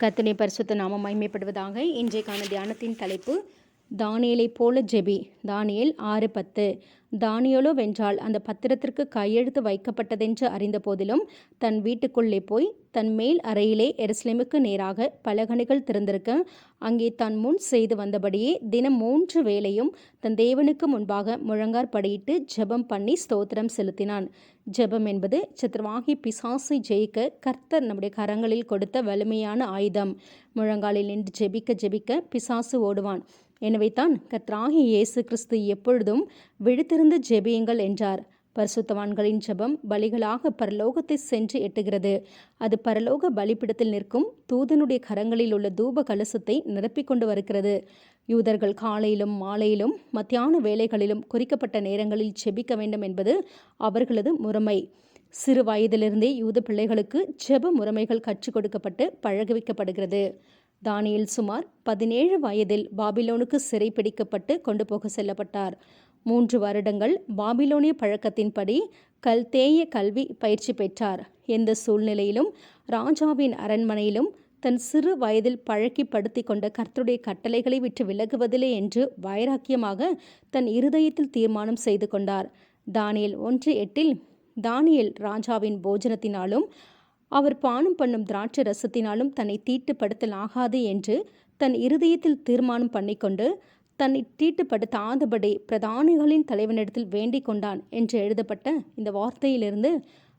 கத்தனை பரிசுத்த நாம மகிமைப்படுவதாக இன்றைக்கான தியானத்தின் தலைப்பு தானியலை போல ஜெபி. தானியல் ஆறு பத்து தானியலோ வென்றால் அந்த பத்திரத்திற்கு கையெழுத்து வைக்கப்பட்டதென்று அறிந்த போதிலும் தன் வீட்டுக்குள்ளே போய் தன் மேல் அறையிலே எருசலேமுக்கு நேராக பலகணிகள் திறந்திருக்க அங்கே தான் முன் செய்து வந்தபடியே தினம் மூன்று வேளையும் தன் தேவனுக்கு முன்பாக முழங்கார் படியிட்டு ஜெபம் பண்ணி ஸ்தோத்திரம் செலுத்தினான். ஜெபம் என்பது சத்ருவாகி பிசாசை ஜெயிக்க கர்த்தர் நம்முடைய கரங்களில் கொடுத்த வலிமையான ஆயுதம். முழங்காலில் நின்று ஜெபிக்க ஜெபிக்க பிசாசு ஓடுவான். எனவே தான் கத்ராகி இயேசு கிறிஸ்து எப்பொழுதும் விழித்திருந்து ஜெபியுங்கள் என்றார். பரிசுத்தவான்களின் ஜெபம் பலிகளாக பரலோகத்தை சென்று எட்டுகிறது. அது பரலோக பலிப்பிடத்தில் நிற்கும் தூதனுடைய கரங்களில் உள்ள தூப கலசத்தை நிரப்பிக் கொண்டு வருகிறது. யூதர்கள் காலையிலும் மாலையிலும் மத்தியான வேலைகளிலும் குறிக்கப்பட்ட நேரங்களில் செபிக்க வேண்டும் என்பது அவர்களது முறைமை. சிறு வயதிலிருந்தே யூத பிள்ளைகளுக்கு ஜெப முறைமைகள் கற்றுக் கொடுக்கப்பட்டு பழகுவிக்கப்படுகிறது. தானியல் சுமார் பதினேழு வயதில் பாபிலோனுக்கு சிறைப்பிடிக்கப்பட்டு கொண்டு போக செல்லப்பட்டார். மூன்று வருடங்கள் பாபிலோனிய பழக்கத்தின்படி கல்தேய கல்வி பயிற்சி பெற்றார். எந்த சூழ்நிலையிலும் ராஜாவின் அரண்மனையிலும் தன் சிறு வயதில் பழக்கி படுத்தி கொண்ட கர்த்தருடைய கட்டளைகளை விட்டு விலகுவதில்லை என்று வைராக்கியமாக தன் இருதயத்தில் தீர்மானம் செய்து கொண்டார். தானியல் ஒன்று எட்டில் தானியல் ராஜாவின் போஜனத்தினாலும் அவர் பானம் பண்ணும் திராட்சை ரசத்தினாலும் தன்னை தீட்டுப்படுத்தல் ஆகாது என்று தன் இருதயத்தில் தீர்மானம் பண்ணிக்கொண்டு தன்னை தீட்டுப்படுத்தாதபடி பிரதானிகளின் தலைவனிடத்தில் வேண்டிக் கொண்டான் என்று எழுதப்பட்ட இந்த வார்த்தையிலிருந்து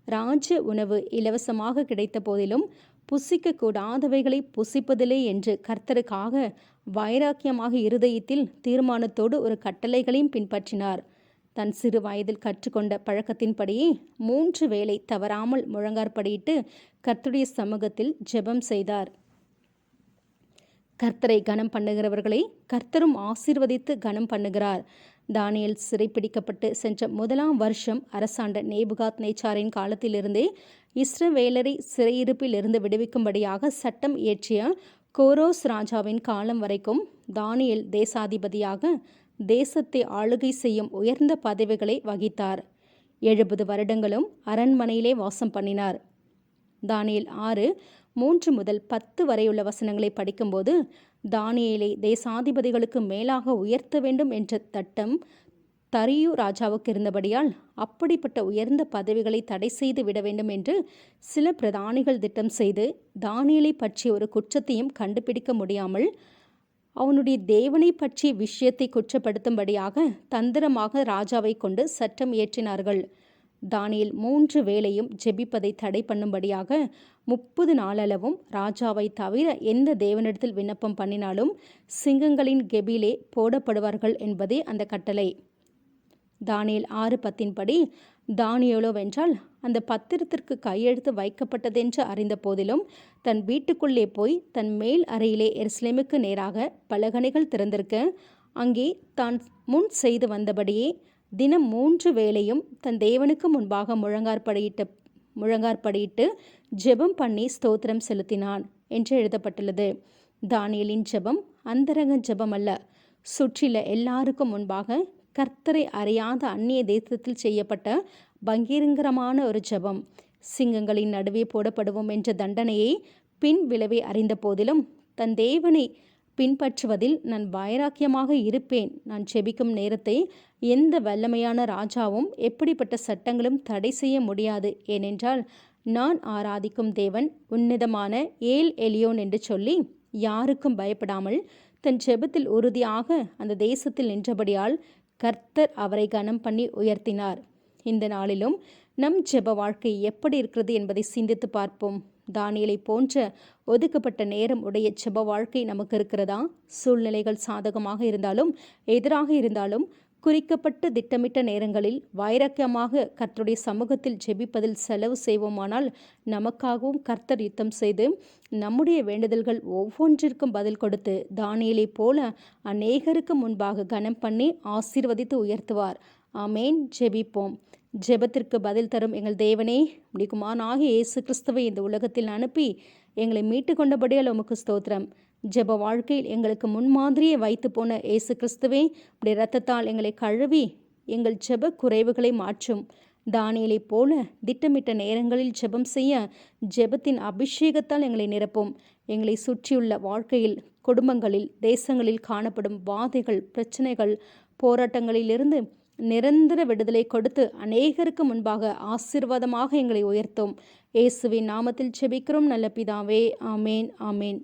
ராஜ உணவு இலவசமாக கிடைத்த போதிலும் புசிக்க கூடாதவைகளை புசிப்பதில்லை என்று கர்த்தருக்காக வைராக்கியமாக இருதயத்தில் தீர்மானத்தோடு ஒரு கட்டளைகளையும் பின்பற்றினார். தன் சிறு வயதில் கற்றுக்கொண்ட பழக்கத்தின்படியே மூன்று வேளை தவறாமல் முழங்கார்படியிட்டு கர்த்தருடைய சமூகத்தில் ஜெபம் செய்தார். கர்த்தரை கனம் பண்ணுகிறவர்களை கர்த்தரும் ஆசீர்வதித்து கனம் பண்ணுகிறார். தானியல் சிறைப்பிடிக்கப்பட்டு சென்ற முதலாம் வருஷம் அரசாண்ட நேபுகாத் நேச்சாரின் காலத்திலிருந்தே இஸ்ரவேலரை சிறையிருப்பில் இருந்து விடுவிக்கும்படியாக சட்டம் இயற்றிய கோரோஸ் ராஜாவின் காலம் வரைக்கும் தானியல் தேசாதிபதியாக தேசத்தை ஆளுகை செய்யும் உயர்ந்த பதவிகளை வகித்தார். எழுபது வருடங்களும் அரண்மனையிலே வாசம் பண்ணினார். தானியல் ஆறு மூன்று முதல் பத்து வரையுள்ள வசனங்களை படிக்கும்போது தானியலை தேசாதிபதிகளுக்கு மேலாக உயர்த்த வேண்டும் என்ற தட்டம் தரியு ராஜாவுக்கு இருந்தபடியால் அப்படிப்பட்ட உயர்ந்த பதவிகளை தடை செய்து விட வேண்டும் என்று சில பிரதானிகள் திட்டம் செய்து தானியலை பற்றிய ஒரு குற்றத்தையும் கண்டுபிடிக்க முடியாமல் அவனுடைய தேவனை பற்றிய விஷயத்தை குற்றப்படுத்தும்படியாக தந்திரமாக ராஜாவை கொண்டு சட்டம் இயற்றினார்கள். தானியில் மூன்று வேளையும் ஜெபிப்பதை தடை பண்ணும்படியாக முப்பது நாளளவும் ராஜாவை தவிர எந்த தேவனிடத்தில் விண்ணப்பம் பண்ணினாலும் சிங்கங்களின் கெபிலே போடப்படுவார்கள் என்பதே அந்த கட்டளை. தானியல் ஆறு பத்தின்படி தானியலோவென்றால் அந்த பத்திரத்திற்கு கையெழுத்து வைக்கப்பட்டதென்று அறிந்த போதிலும் தன் வீட்டுக்குள்ளே போய் தன் மேல் அறையிலே எருசலேமுக்கு நேராக பலகனைகள் திறந்திருக்க அங்கே தான் முன் செய்து வந்தபடியே தினம் மூன்று வேளையும் தன் தேவனுக்கு முன்பாக முழங்கார்படியிட்ட முழங்கார்படியிட்டு ஜெபம் பண்ணி ஸ்தோத்திரம் செலுத்தினான் என்று எழுதப்பட்டுள்ளது. தானியலின் ஜெபம் அந்தரங்க ஜெபம் அல்ல சுற்றில எல்லாருக்கும் முன்பாக கர்த்தரை அறியாத அந்நிய தேசத்தில் செய்யப்பட்ட பங்கீரங்கரமான ஒரு ஜெபம். சிங்கங்களின் நடுவே போடப்படுவோம் என்ற தண்டனையை பின் விளைவை அறிந்த போதிலும் தன் தேவனை பின்பற்றுவதில் நான் வைராக்கியமாக இருப்பேன். நான் செபிக்கும் நேரத்தை எந்த வல்லமையான ராஜாவும் எப்படிப்பட்ட சட்டங்களும் தடை செய்ய முடியாது. ஏனென்றால் நான் ஆராதிக்கும் தேவன் உன்னதமான ஏல் எலியோன் என்று சொல்லி யாருக்கும் பயப்படாமல் தன் ஜெபத்தில் உறுதியாக அந்த தேசத்தில் நின்றபடியால் கர்த்தர் அவரை கனம் பண்ணி உயர்த்தினார். இந்த நாளிலும் நம் ஜெப வாழ்க்கை எப்படி இருக்கிறது என்பதை சிந்தித்து பார்ப்போம். தானியலை போன்ற ஒதுக்கப்பட்ட நேரம் உடைய ஜெப வாழ்க்கை நமக்கு இருக்கிறதா? சூழ்நிலைகள் சாதகமாக இருந்தாலும் எதிராக இருந்தாலும் குறிக்கப்பட்டு திட்டமிட்ட நேரங்களில் வைரக்கியமாக கர்த்தருடைய சமூகத்தில் ஜெபிப்பதில் செலவு செய்வோமானால் நமக்காகவும் கர்த்தர் யுத்தம் செய்து நம்முடைய வேண்டுதல்கள் ஒவ்வொன்றிற்கும் பதில் கொடுத்து தானியலை போல அநேகருக்கு முன்பாக கனம் பண்ணி ஆசீர்வதித்து உயர்த்துவார். ஆமேன். ஜெபிப்போம். ஜெபத்திற்கு பதில் தரும் எங்கள் தேவனே முடிக்குமானாக இயேசு கிறிஸ்துவை இந்த உலகத்தில் அனுப்பி எங்களை மீட்டு கொண்டபடியால் உமக்கு ஸ்தோத்திரம். ஜெப வாழ்க்கையில் எங்களுக்கு முன்மாதிரியை வைத்து போன இயேசு கிறிஸ்துவே உடைய ரத்தத்தால் எங்களை கழுவி எங்கள் ஜெப குறைவுகளை மாற்றும். தானியலைப் போல திட்டமிட்ட நேரங்களில் ஜெபம் செய்ய ஜெபத்தின் அபிஷேகத்தால் எங்களை நிரப்பும். எங்களை சுற்றியுள்ள வாழ்க்கையில் குடும்பங்களில் தேசங்களில் காணப்படும் வாதைகள் பிரச்சனைகள் போராட்டங்களிலிருந்து நிரந்தர விடுதலை கொடுத்து அநேகருக்கு முன்பாக ஆசீர்வாதமாக எங்களை உயர்த்தும். இயேசுவின் நாமத்தில் செபிக்கிறோம் நல்ல பிதாவே. ஆமேன் ஆமேன்.